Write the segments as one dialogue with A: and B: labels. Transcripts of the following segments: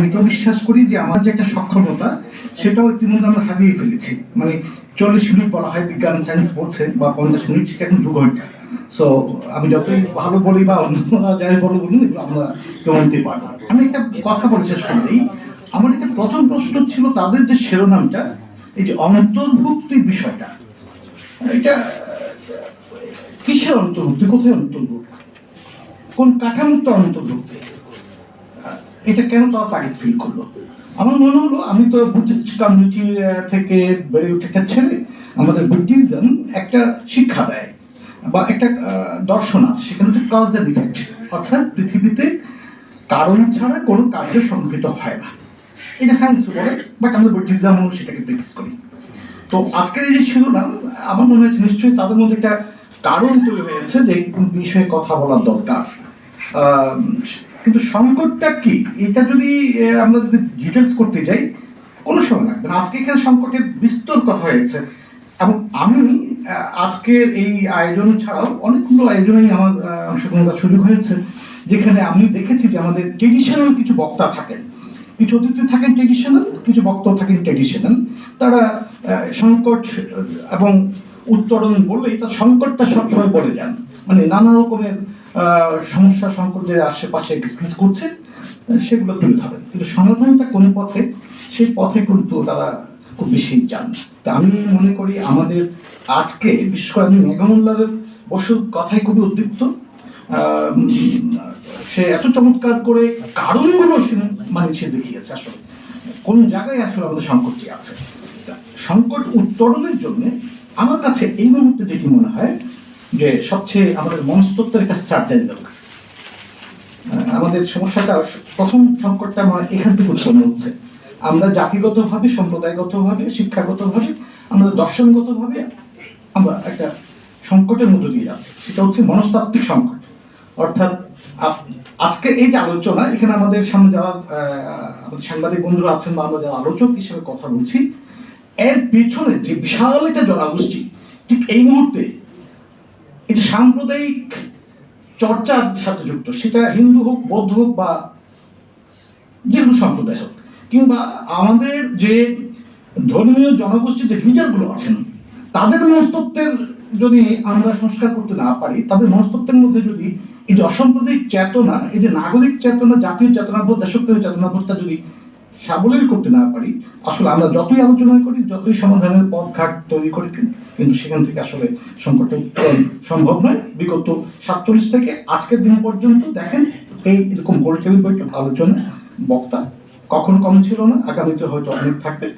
A: আমি তো বিশ্বাস করি যে আমার যে একটা সক্ষমতা, সেটাও ইতিমধ্যে আমরা হারিয়ে ফেলেছি। মানে চল্লিশ মিনিট বলা হয় বিজ্ঞান সায়েন্স পড়ছে বা পঞ্চাশ মিনিট, সেটা এখন দু ঘণ্টা। সো আমি যতই ভালো বলি বা অন্য যাই বলো বলুন, এগুলো আমরা আনতে পারব। আমি একটা কথা বলে শেষ করে আমার একটা প্রথম প্রশ্ন ছিল তাদের যে শিরোনামটা, এই যে অন্তর্ভুক্তি বিষয়টা, এটা কিসের অন্তর্ভুক্তি? কোথায় অন্তর্ভুক্তি? কোন কাঠামোতে অন্তর্ভুক্তি? এটা কেন তারা তাগিদ ফিল করল? আমার মনে হলো, আমি তো বুদ্ধিস্ট কমিউনিটি থেকে বেড়ে উঠে একটা ছেলে, আমাদের বুদ্ধিজম একটা শিক্ষা দেয় বা একটা দর্শন আছে, সেখানে হচ্ছে কজ অ্যান্ড ইফেক্ট অর্থাৎ পৃথিবীতে কারণ ছাড়া কোনো কার্য সংঘটিত হয় না। এটা সায়েন্স বলে বাট আমরা বুদ্ধিজমও সেটাকে প্র্যাকটিস করি। তো আজকের এই যে শিরোনাম, আমার মনে হচ্ছে নিশ্চয়ই তাদের মধ্যে একটা কারণ তৈরি হয়েছে যে বিষয়ে কথা বলার দরকার। কিন্তু সংকটটা কি? এটা যদি আমরা যদি ডিটেলস করতে যাই কোনো সময় লাগবে না। আজকে এখানে সংকটের বিস্তর কথা হয়েছে। এবং আমি আজকের এই আয়োজন ছাড়াও অনেকগুলো আয়োজনেই আমার অংশগ্রহণ করার সুযোগ হয়েছে। যেখানে আমি দেখেছি যে আমাদের ট্রেডিশনাল কিছু বক্তা থাকেন। কিছু অতিথি থাকেন ট্রেডিশনাল কিছু বক্তা থাকেন ট্রেডিশনাল তারা সংকট, এবং উত্তরণ বললেই তার সংকটটা সবসময় বলে যান মানে নানা রকমের সমস্যা সংকটের আশেপাশে ডিসকাস করছে, সেগুলো তুলে ধরেন কিন্তু সমাধানটা কোন পথে, সেই পথে কিন্তু তারা খুব বেশি যান তা আমি মনে করি আমাদের আজকে করে আমি মেঘমুল্লাদের বসুর কথায় খুবই উদ্দীপ্ত। সে এত চমৎকার করে কারণগুলো সে মানে সে দেখিয়েছে আসলে। কোন জায়গায় আসলে আমাদের সংকটটি আছে? সংকট উত্তরণের জন্য আমার কাছে এই মুহূর্তে যেটি মনে হয় যে সবচেয়ে আমাদের মনস্তত্ত্বের একটা সার্জারি দরকার আমাদের সমস্যাটা প্রথম সংকটটা আমার এখান থেকে উৎপন্ন হচ্ছে। আমরা জাতিগতভাবে, সম্প্রদায়গতভাবে, শিক্ষাগতভাবে আমরা দর্শনগতভাবে আমরা একটা সংকটের মধ্য দিয়ে যাচ্ছি। সেটা হচ্ছে মনস্তাত্ত্বিক সংকট। অর্থাৎ আজকে এই যে আলোচনা, এখানে আমাদের সামনে যারা আমাদের সাংবাদিক বন্ধুরা আছেন বা আমরা যারা আলোচক হিসেবে কথা বলছি এর পেছনে যে বিশাল একটা জনগোষ্ঠী ঠিক এই মুহূর্তে যে সাম্প্রদায়িক চর্চার সাথে যুক্ত। সেটা হিন্দু হোক, বৌদ্ধ হোক বা যে কোনো সম্প্রদায় হোক, কিংবা আমাদের যে ধর্মীয় জনগোষ্ঠীর যে লিডারগুলো আছেন, তাদের মনস্তত্ত্বের যদি আমরা সংস্কার করতে না পারি, তাদের মনস্তত্ত্বের মধ্যে যদি এই যে অসাম্প্রদায়িক চেতনা, এই যে নাগরিক চেতনা, জাতীয় চেতনাবোধ দেশপ্রিয় চেতনাবোধটা যদি সাবলীল করতে না পারি, আসলে আমরা যতই আলোচনা করি, যতই সমাধানের পথ ঘাট তৈরি করি, কিন্তু সেখান থেকে আসলে উত্তরণ সম্ভব নয়। বিগত সাতচল্লিশ থেকে আজকের দিন পর্যন্ত দেখেন, এই এরকম গোল টেবিল বৈঠক আলোচনা বক্তা কখন কম ছিল না, আগামীতে হয়তো অনেক থাকবে।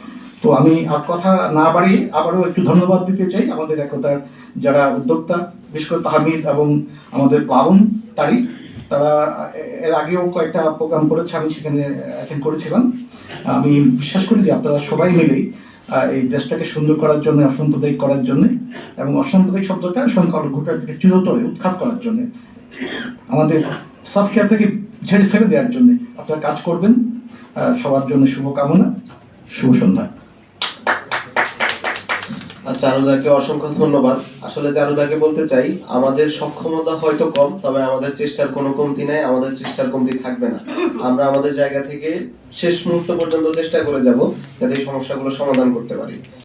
A: তো আমি আর কথা না বাড়িয়ে আবারও একটু ধন্যবাদ দিতে চাই আমাদের একতার যারা উদ্যোক্তা, বিশেষ করে তাহমিদ এবং আমাদের প্লাবন তারি তারা, এর আগেও কয়েকটা প্রোগ্রাম করেছে, আমি সেখানে অ্যাটেন্ড করেছিলাম। আমি বিশ্বাস করি যে আপনারা সবাই মিলেই এই দেশটাকে সুন্দর করার জন্য অসাম্প্রদায়িক করার জন্য, এবং অসাম্প্রদায়িক শব্দটা সংখ্যালঘুটার থেকে চিরতরে উৎখাত করার জন্য, আমাদের সফটওয়্যার থেকে ঝেড়ে ফেলে দেওয়ার জন্য আপনারা কাজ করবেন। সবার জন্য শুভকামনা, শুভ সন্ধ্যা।
B: চারুদাকে অসংখ্য ধন্যবাদ। আসলে চারুদাকে বলতে চাই, আমাদের সক্ষমতা হয়তো কম, তবে আমাদের চেষ্টার কোনো কমতি নাই, আমাদের চেষ্টার কমতি থাকবে না। আমরা আমাদের জায়গা থেকে শেষ মুহূর্ত পর্যন্ত চেষ্টা করে যাব যাতে এই সমস্যাগুলো সমাধান করতে পারি।